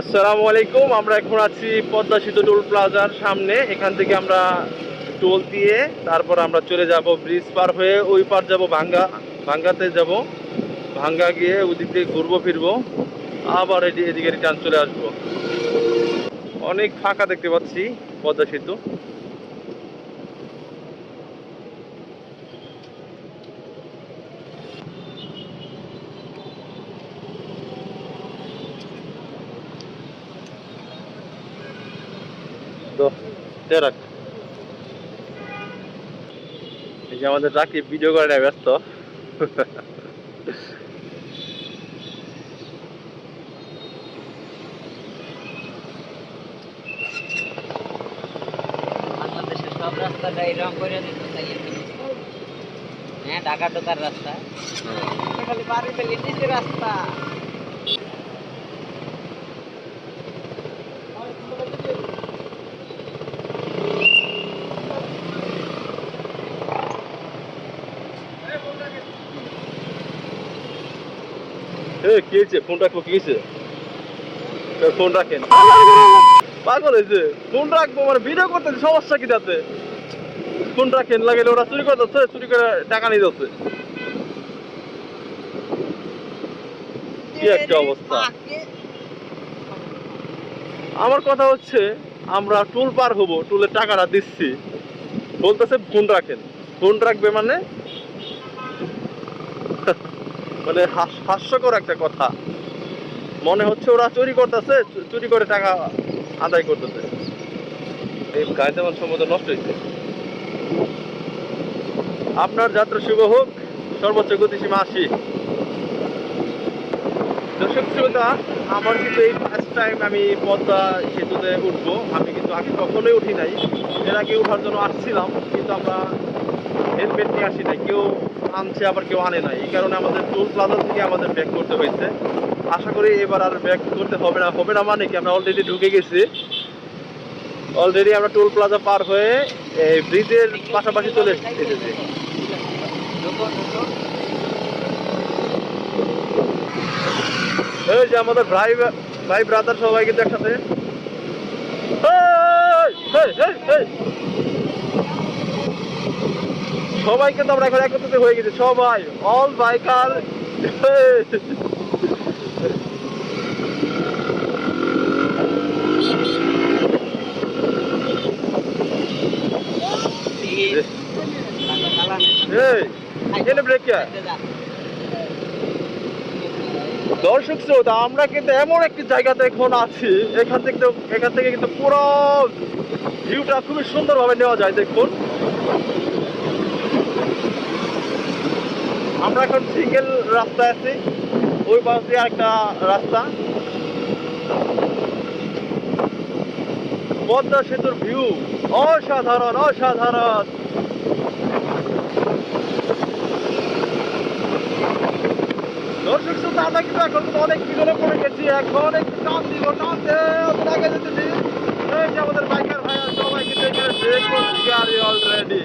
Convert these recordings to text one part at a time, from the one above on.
আসসালামু আলাইকুম, আমরা এখন আছি পদ্মা সেতু টোল প্লাজার সামনে। এখান থেকে আমরা টোল দিয়ে তারপর আমরা চলে যাব ব্রিজ পার হয়ে ওই পার যাব ভাঙ্গা, ভাঙ্গাতে যাব। ভাঙ্গা গিয়ে ওদিক দিয়ে ঘুরবো, ফিরবো। আবার এদি- এদিকে রিটার্ন চলে আসব। অনেক ফাঁকা দেখতে পাচ্ছি পদ্মা সেতু তো রাখ। এই যে আমাদের রাকিব ভিডিও করে নেয় ব্যস্ত। সব রাস্তাটা এরকম করে দিত তাই হ্যাঁ ঢাকা ঢোকার রাস্তা। খালি বাড়ি নিচে রাস্তা। এ কি হয়েছে? ফোন রাখব কি হয়েছে? ফোন রাখেন। পাগল হয়েছে। ফোন রাখব মানে ভিডিও করতেছে সমস্যা কি তাতে? ফোন রাখেন লাগে ওরা চুরি করতেছে চুরি করে টাকা নিয়ে যাচ্ছে কি একটা অবস্থা। আমার কথা হচ্ছে আমরা টুল পার হব টুলের টাকাটা দিচ্ছি। বলতেছে ফোন রাখেন। ফোন রাখবে মানে মানে হাস- হাস্যকর একটা কথা। মনে হচ্ছে ওরা চুরি করতেছে চুরি করে টাকা আদায় করতেছে। এই গাড়িতে আমার সম্ভবত নষ্ট হয়েছে আপনার যাত্রা শুভ হোক সর্বোচ্চ গতিসীমা আশি। দর্শক শ্রোতা আমার কিন্তু এই ফার্স্ট টাইম আমি পদ্মা সেতুতে উঠবো। আমি কিন্তু আগে কখনোই উঠি নাই। এর আগে উঠার জন্য আসছিলাম কিন্তু আমরা হেলমেট নিয়ে আসি নাই। কেউ আনছে, আবার কেউ আনে নাই। এই কারণে আমাদের টোল প্লাজা থেকে আমাদের ব্যাক করতে হয়েছে। আশা করি এবার আর ব্যাক করতে হবে না। হবে না মানে কি? আমরা অলরেডি ঢুকে গেছি। অলরেডি আমরা টোল প্লাজা পার হয়ে এই ব্রিজের পাশাপাশি চলে এসেছি। এই যে আমাদের ভাই ভাই ব্রাদার সবাই কিন্তু একসাথে। সবাই কিন্তু আমরা এখন একত্রিত হয়ে গেছি, সবাই অল বাইকার দর্শক শ্রোতা, আমরা কিন্তু এমন একটি জায়গাতে এখন আছি, এখান থেকে এখান থেকে কিন্তু পুরো ভিউটা খুবই সুন্দরভাবে নেওয়া যায়, দেখুন। আমরা এখন সিঙ্গেল রাস্তায় আছি। ওই পাশ দিয়ে আরেকটা রাস্তা। পদ্মা সেতুর ভিউ অসাধারণ অসাধারণ। দর্শক শ্রোতা, আমরা কিন্তু এখন অনেক পিছনে পড়ে গেছি। এখন একটু টান দিব টানতে অত আগে যেতেছি। আমাদের বাইকার ভাইয়া সবাই কিন্তু এখানে ব্রেক করছে গাড়ি অলরেডি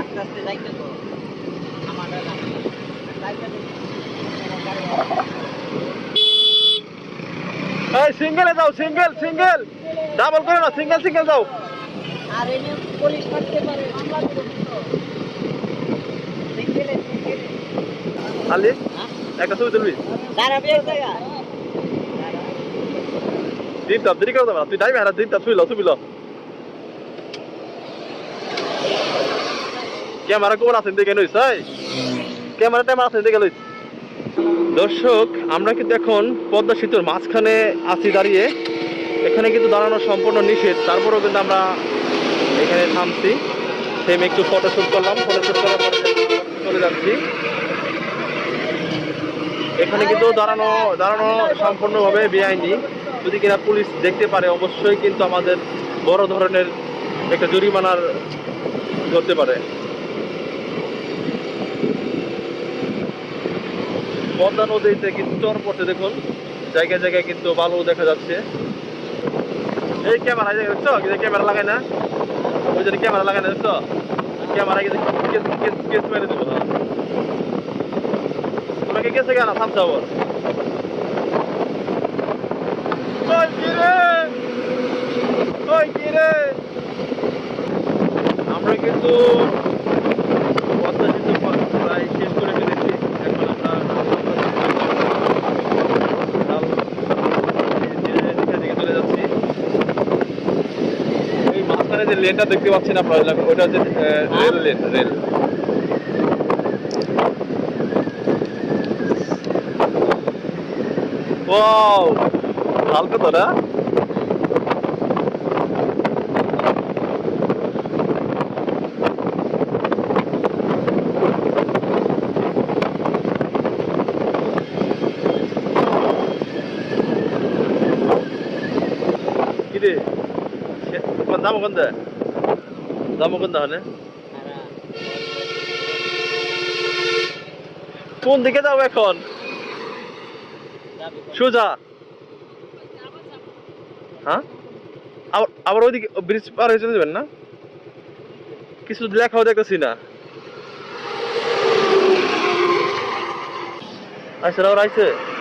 আস্তে আস্তে যাইতে তো আমার যাইতে এই সিঙ্গেলে যাও সিঙ্গেল সিঙ্গেল। ডাবল করে না সিঙ্গেল সিঙ্গেল যাও। আর এনে পুলিশ করতে পারে মামলা সিঙ্গেলে সিঙ্গেলে আলি হ্যাঁ? একটা ছবি তুলবি? দাঁড়াবে এক জায়গায় দিন তাপ দেরি করে তুই টাইম হারা দিন তাপ ক্যামেরা কোন আছেন দেখে নইস ক্যামেরা ট্যামেরা আছেন দেখে লইস। দর্শক, আমরা কিন্তু এখন পদ্মা সেতুর মাঝখানে আছি দাঁড়িয়ে। এখানে কিন্তু দাঁড়ানো সম্পূর্ণ নিষেধ। তারপরেও কিন্তু আমরা এখানে থামছি। থেমে একটু ফটোশ্যুট করলাম। ফটোশ্যুট করার পরে চলে যাচ্ছি। এখানে কিন্তু দাঁড়ানো দাঁড়ানো সম্পূর্ণভাবে বেআইনি। যদি কিনা পুলিশ দেখতে পারে, অবশ্যই কিন্তু আমাদের বড় ধরনের একটা জরিমানার ধরতে পারে। পদ্মা নদীতে কিন্তু চর পড়ছে, দেখুন। জায়গায় জায়গায় কিন্তু বালু দেখা যাচ্ছে। এই ক্যামেরা দেখছ? ক্যামেরা লাগায় না? ওই জন্য ক্যামেরা লাগায় না, দেখছ? ক্যামেরা কেস কেস কেস মেরে দেবো হ্যাঁ। তোমাকে কেসে গেল সাপ যাব আমরা কিন্তু লেনটা দেখতে পাচ্ছেন আপনারা ওইটা হচ্ছে রেল লেন, রেল। হালকা তো না? কিরে কোন দাম কোন দে দাম কোন দিকে যাব এখন? সোজা। হ্যাঁ? আবার আবার ওইদিকে ব্রিজ পার হয়ে চলে যাবেন না? কিছু লেখাও দেখতেছি না। আচ্ছা ওরা আইছে।